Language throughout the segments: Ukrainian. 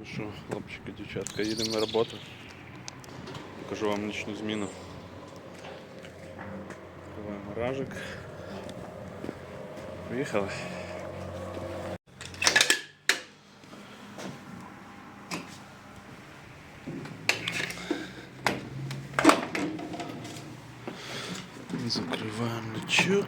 Ну що, хлопчики, дівчатка, їдемо на роботу. Покажу вам нічну зміну. Відкриваємо ражик. Поїхали. Закриваємо лючок.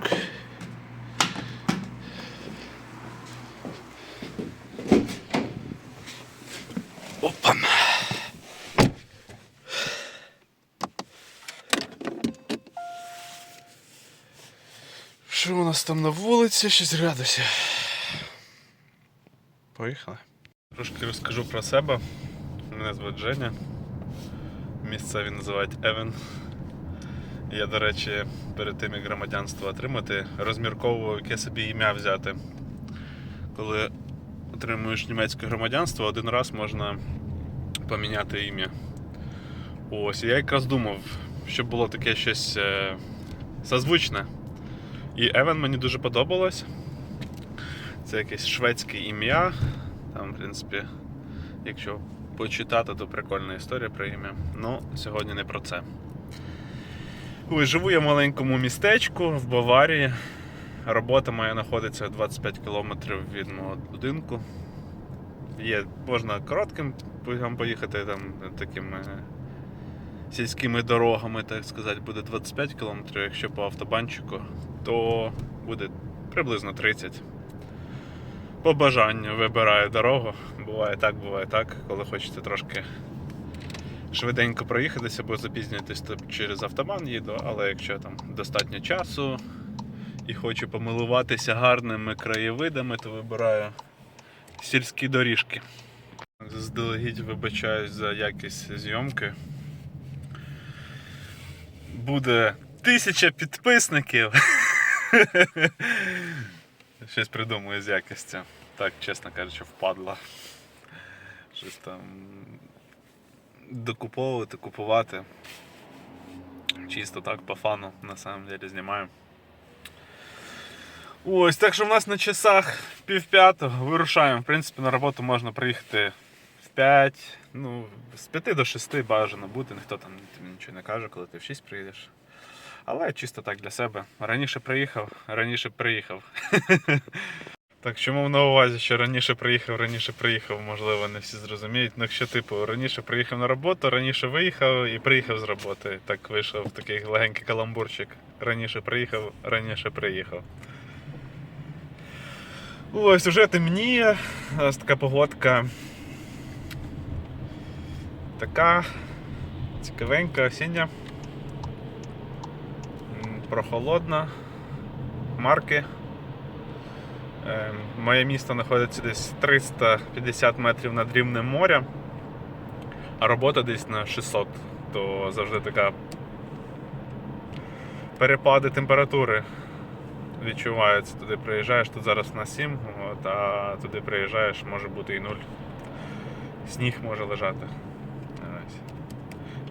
Що у нас там на вулиці? 6 градусів. Поїхали. Трошки розкажу про себе. Мене звуть Женя. Місцеві називають Евен. Я, до речі, перед тим як громадянство отримати, розмірковував, яке собі ім'я взяти. Коли отримуєш німецьке громадянство, один раз можна поміняти ім'я. Ось, я якраз думав, щоб було таке щось е, созвучне. І Евен мені дуже подобалось. Це якесь шведське ім'я. Там, в принципі, якщо почитати, то прикольна історія про ім'я. Ну, сьогодні не про це. Ой, живу я в маленькому містечку в Баварії. Робота моя знаходиться 25 кілометрів від мого будинку. Є, можна коротким поїхати там такими сільськими дорогами, так сказати, буде 25 кілометрів, якщо по автобанчику, то буде приблизно 30. По бажанню вибираю дорогу. Буває так, буває так, коли хочете трошки швиденько проїхатися, бо запізнюєтесь, то через автобан їду, але якщо там достатньо часу і хочу помилуватися гарними краєвидами, то вибираю сільські доріжки. Заздалегідь вибачаюсь за якість зйомки. Буде тисяча підписників. Щось придумаю з якістю. Так, чесно кажучи, впадло. Щось там докуповувати, купувати. Чисто так по фану на самом деле знімаю. Ось, так що в нас на часах пів п'ятого вирушаємо. В принципі, на роботу можна приїхати 5, ну, з 5 до 6 бажано бути, ніхто там тобі нічого не каже, коли ти в 6 приїдеш. Але чисто так для себе. Раніше приїхав, раніше приїхав. Так, мав на увазі, що раніше приїхав, раніше приїхав, можливо, не всі зрозуміють. Ну, якщо, типу, раніше приїхав на роботу, раніше виїхав і приїхав з роботи. Так вийшов такий легенький каламбурчик. Раніше приїхав, раніше приїхав. Ось уже темніє. Ось така погодка. Така цікавенька, осіння. Прохолодна. Марки. Е, Моє місто знаходиться десь 350 метрів над рівнем моря, а робота десь на 600, то завжди така перепади температури відчуваються. Туди приїжджаєш, тут зараз на 7, от, а туди приїжджаєш, може бути і 0. Сніг може лежати.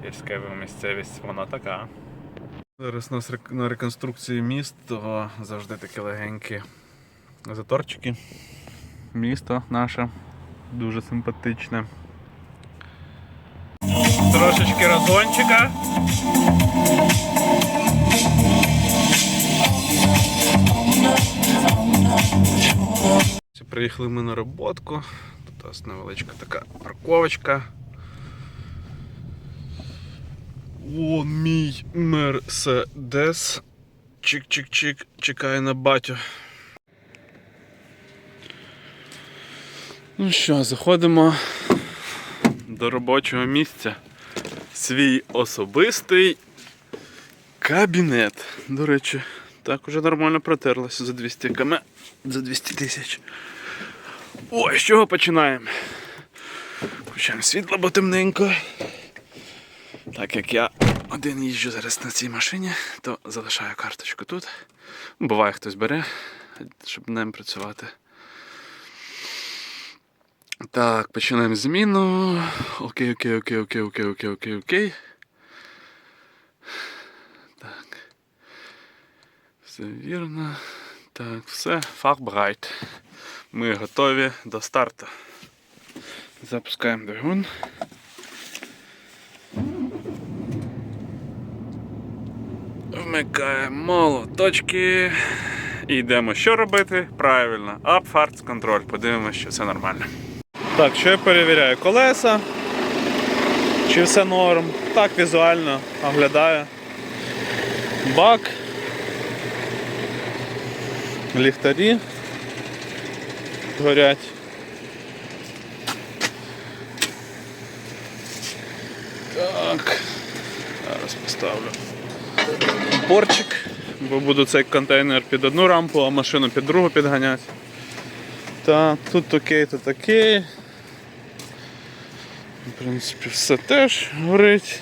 Ось. Гірська місцевість, вона така. Зараз нас на реконструкції міст, то завжди такі легенькі заторчики. Місто наше дуже симпатичне. Трошечки разончика. Приїхали ми на роботку. Тут у нас невеличка така парковочка. О, мій мерседес. Чик-чик-чик, чекає на батю. Ну що, заходимо до робочого місця. Свій особистий кабінет. До речі, так уже нормально протерлося за 200 км, за 200 тисяч. Ой, з чого починаємо? Включаємо світло, бо темненько. Так як я один їжджу зараз на цій машині, то залишаю карточку тут. Буває хтось бере, щоб ним працювати. Так, починаємо зміну. Окей, окей, окей, окей, окей, окей, окей, окей. Так. Все вірно. Так, все, фахбрайт. Ми готові до старту. Запускаємо двигун. Вмикаємо молоточки. І йдемо що робити? Правильно, Up контроль. Подивимося, що все нормально. Так, що я перевіряю? Колеса. Чи все норм? Так, візуально оглядаю. Бак. Ліхтарі. Горять. Так. Зараз поставлю порчик, бо буду цей контейнер під одну рампу, а машину під другу підганяти. Так, тут окей, тут окей. В принципі, все теж горить.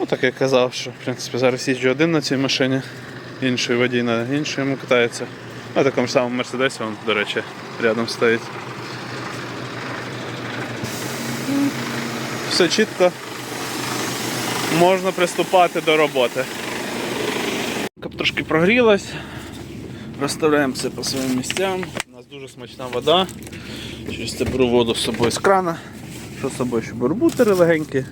Ну, так я казав, що в принципі зараз їжджу один на цій машині, інший водій на іншому катається. На такому ж самому мерседесі, він, до речі, рядом стоїть. Все чітко. Можна приступати до роботи. Трошки прогрілась. Розставляємо все по своїм місцям. У нас дуже смачна вода. Через це беру воду з собою з крана. Що з собою ще беру бутери легенькі,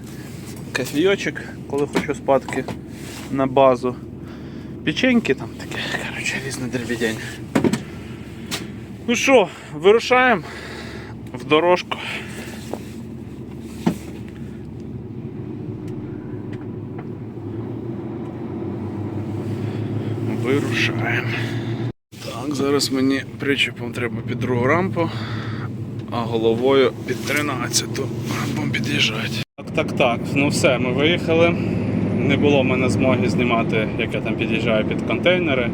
кофійочок, коли хочу спадки на базу. Печеньки там таке, коротше, різне дерев'янь. Ну що, вирушаємо в дорожку. Вирушаємо. Так, зараз мені причепом треба під другу рампу, а головою під 13 рампом під'їжджати. Так, так, так. Ну все, ми виїхали. Не було в мене змоги знімати, як я там під'їжджаю під контейнери.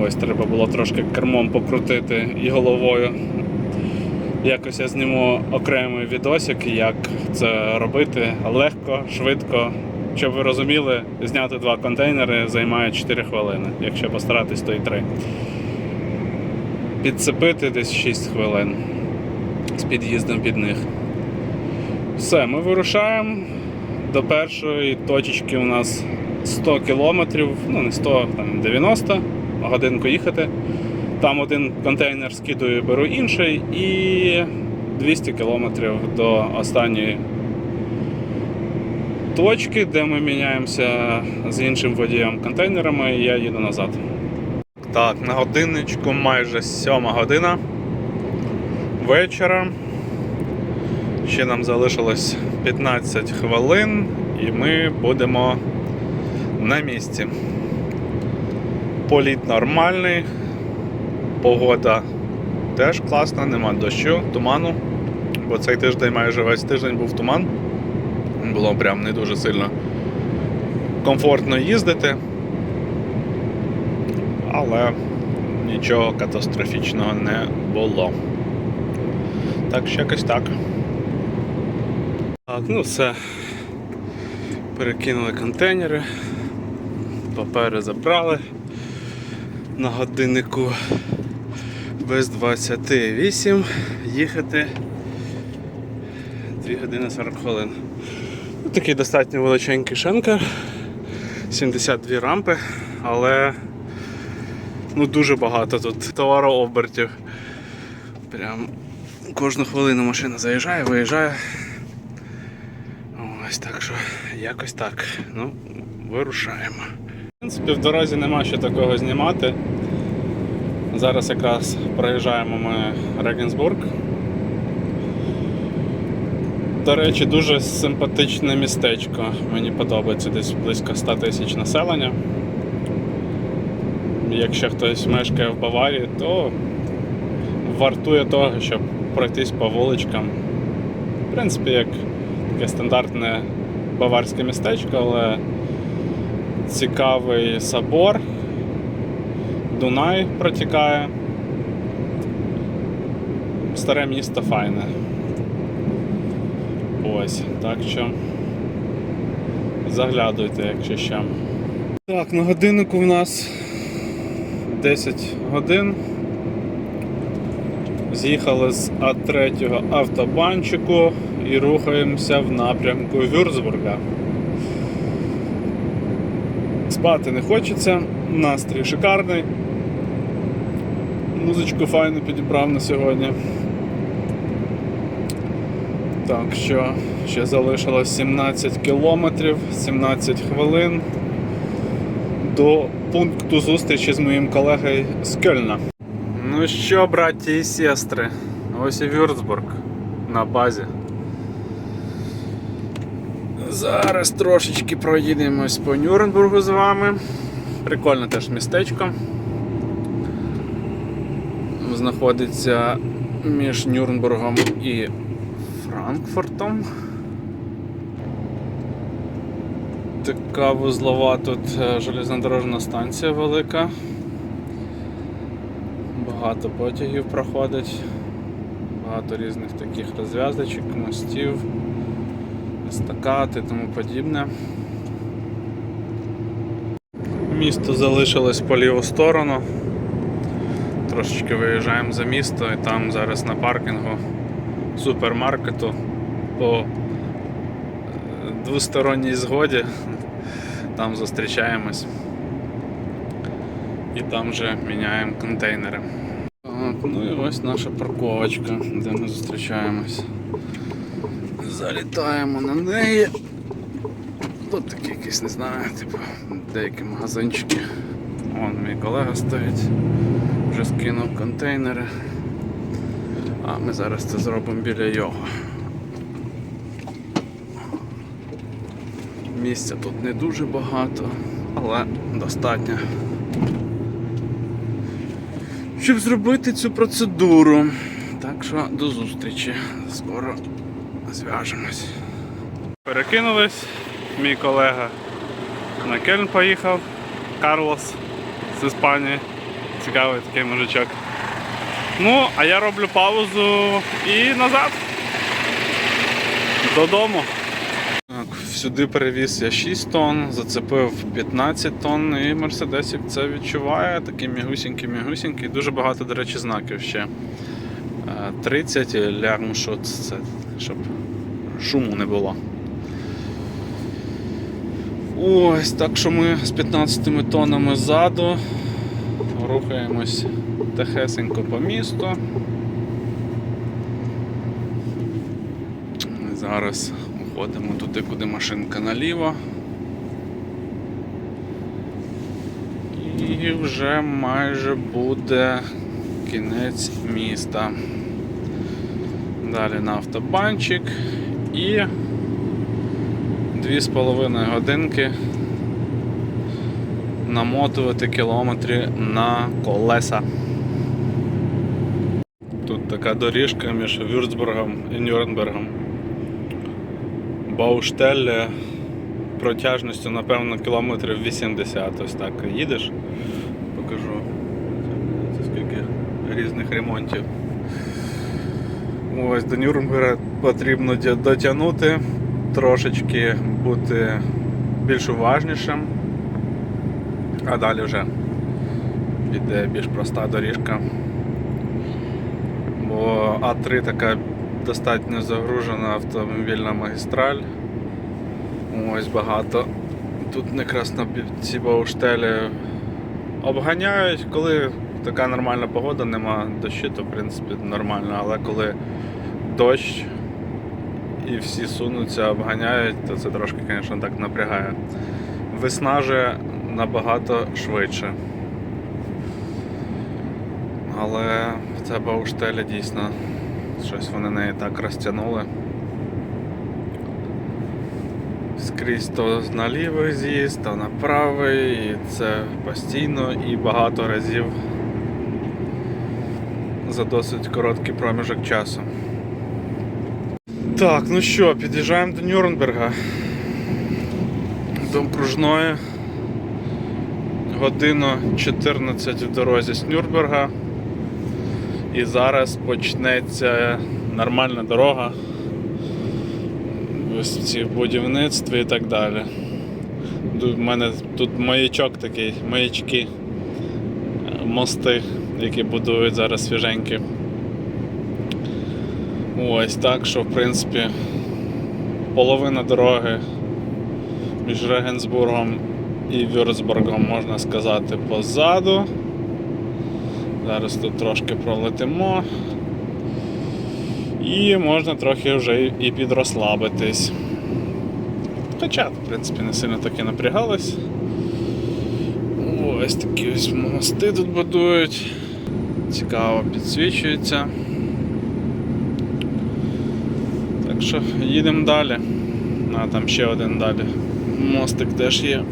Ось, треба було трошки кермом покрутити і головою. Якось я зніму окремий відосик, як це робити легко, швидко. Щоб ви розуміли, зняти два контейнери займає 4 хвилини. Якщо постаратись, то і 3. Підцепити десь 6 хвилин з під'їздом під них. Все, ми вирушаємо. До першої точечки у нас 100 кілометрів, ну не 100, там 90 годинку їхати. Там один контейнер скидую, беру інший і 200 кілометрів до останньої точки, де ми міняємося з іншим водієм контейнерами, і я їду назад. Так, на годинничку майже 7 година вечора. Ще нам залишилось 15 хвилин, і ми будемо на місці. Політ нормальний, погода теж класна, нема дощу, туману, бо цей тиждень майже весь тиждень був туман було прям не дуже сильно комфортно їздити, але нічого катастрофічного не було. Так що якось так. Так, ну все. Перекинули контейнери, папери забрали на годиннику без 28 їхати 2 години 40 хвилин. Ну, Такий достатньо величенький шенкер, 72 рампи, але ну, дуже багато тут товарообертів. Прям кожну хвилину машина заїжджає, виїжджає. Ось так що якось так. Ну, вирушаємо. В принципі, в дорозі нема що такого знімати. Зараз якраз проїжджаємо ми Регенсбург. До речі, дуже симпатичне містечко. Мені подобається десь близько 100 тисяч населення. Якщо хтось мешкає в Баварії, то вартує того, щоб пройтись по вуличкам. В принципі, як таке стандартне баварське містечко, але цікавий собор. Дунай протікає. Старе місто файне. Ось, так що заглядуйте, якщо що. Так, на годиннику в нас 10 годин. З'їхали з А3 автобанчику і рухаємося в напрямку Вюрцбурга. Спати не хочеться, настрій шикарний. Музичку файно підібрав на сьогодні. Так що ще залишилось 17 кілометрів, 17 хвилин до пункту зустрічі з моїм колегою з Кельна. Ну що, браті і сестри, ось і Вюрцбург на базі. Зараз трошечки проїдемось по Нюрнбургу з вами. Прикольне теж містечко. Знаходиться між Нюрнбургом і Франкфуртом. Така вузлова тут е, железнодорожна станція велика. Багато потягів проходить, багато різних таких розв'язочок, мостів, естакад і тому подібне. Місто залишилось по ліву сторону. Трошечки виїжджаємо за місто і там зараз на паркінгу супермаркету по е, двосторонній згоді. Там зустрічаємось. І там вже міняємо контейнери. Ну і ось наша парковочка, де ми зустрічаємось. Залітаємо на неї. Тут такі якісь, не знаю, типу, деякі магазинчики. Вон мій колега стоїть, вже скинув контейнери. А ми зараз це зробимо біля його. Місця тут не дуже багато, але достатньо. Щоб зробити цю процедуру. Так що до зустрічі. Скоро зв'яжемось. Перекинулись. Мій колега на Кельн поїхав. Карлос з Іспанії. Цікавий такий мужичок. Ну, а я роблю паузу і назад. Додому. Так, сюди перевіз я 6 тонн, зацепив 15 тонн і Мерседесик це відчуває, такий мігусінький мігусінький Дуже багато, до речі, знаків ще. Е, 30 лярмшот, це щоб шуму не було. Ось, так що ми з 15 тоннами ззаду рухаємось тихесенько по місту. Зараз уходимо туди, куди машинка наліво. І вже майже буде кінець міста. Далі на автобанчик і 2,5 годинки намотувати кілометри на колеса. Така доріжка між Вюрцбургом і Нюрнбергом. Бауштель протяжністю, напевно, кілометрів 80. Ось так їдеш. Покажу. Це скільки різних ремонтів. Ось до Нюрнберга потрібно дотягнути, трошечки бути більш уважнішим, а далі вже піде більш проста доріжка. Бо А3 така достатньо загружена автомобільна магістраль. Ось багато. Тут якраз на ці бауштелі обганяють, коли така нормальна погода, нема дощу, то в принципі нормально, але коли дощ і всі сунуться, обганяють, то це трошки, звісно, так напрягає. Виснажує набагато швидше. Але ця бауштеля дійсно щось вони неї так розтягнули. Скрізь то на лівий з'їзд, то на правий, і це постійно і багато разів за досить короткий проміжок часу. Так, ну що, під'їжджаємо до Нюрнберга. До окружної. Година 14 в дорозі з Нюрнберга. І зараз почнеться нормальна дорога. Ось ці будівництві і так далі. У мене тут маячок такий, маячки, мости, які будують зараз свіженькі. Ось так, що в принципі половина дороги між Регенсбургом і Вюрцбургом, можна сказати, позаду. Зараз тут трошки пролетимо. І можна трохи вже і підрослабитись. Хоча, в принципі, не сильно таки напрягались. Ось такі ось мости тут будують. Цікаво підсвічується. Так що їдемо далі. А там ще один далі. Мостик теж є.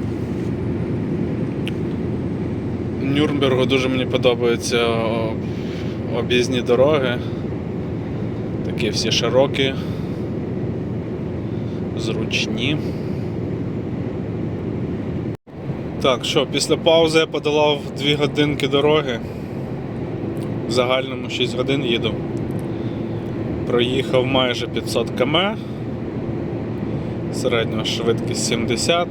Нюрнбергу дуже мені подобаються об'їзні дороги. Такі всі широкі, зручні. Так, що, після паузи я подолав 2 годинки дороги. В загальному 6 годин їду. Проїхав майже 500 км. Середня швидкість 70.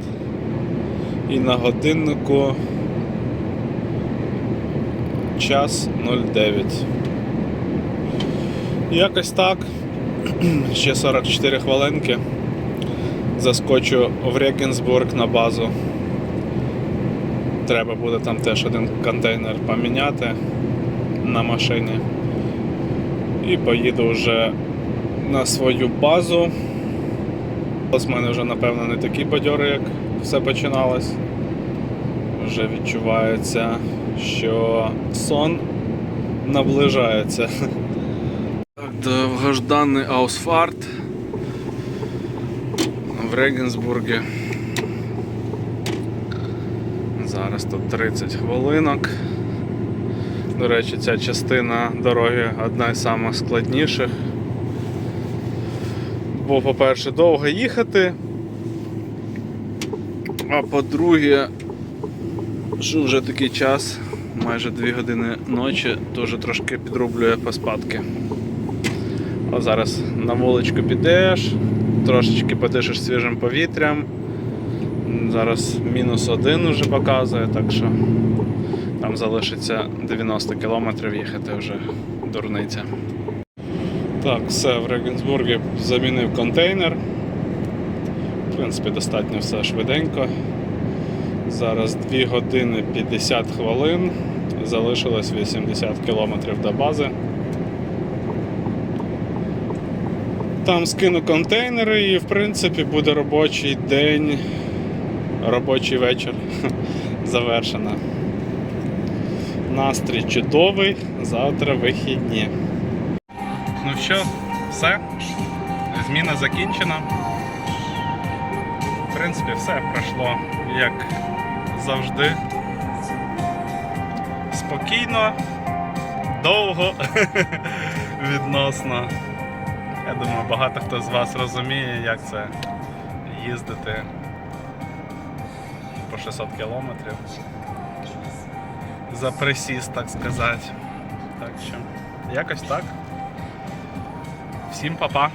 І на годиннику час 09. Якось так. Ще 44 хвилинки. Заскочу в Регенсбург на базу. Треба буде там теж один контейнер поміняти на машині. І поїду вже на свою базу. В мене вже, напевно, не такі бадьори, як все починалось. Вже відчувається, що сон наближається. Довгожданий Аусфарт в Регенсбургі. Зараз тут 30 хвилинок. До речі, ця частина дороги одна із самих складніших. Бо, по-перше, довго їхати, а по-друге, вже такий час, майже 2 години ночі, теж трошки підрублює поспадки. А зараз на вуличку підеш, трошечки подишиш свіжим повітрям. Зараз мінус один вже показує, так що там залишиться 90 кілометрів їхати вже дурниця. Так, все, в Регенсбургі замінив контейнер. В принципі, достатньо все швиденько. Зараз 2 години 50 хвилин. Залишилось 80 кілометрів до бази. Там скину контейнери і в принципі буде робочий день, робочий вечір завершено. Настрій чудовий, завтра вихідні. Ну що, все. Зміна закінчена. В принципі, все пройшло як завжди. Спокійно, довго, відносно. Я думаю, багато хто з вас розуміє, як це їздити по 600 кілометрів. За присіст, так сказати. Так що, якось так. Всім па-па.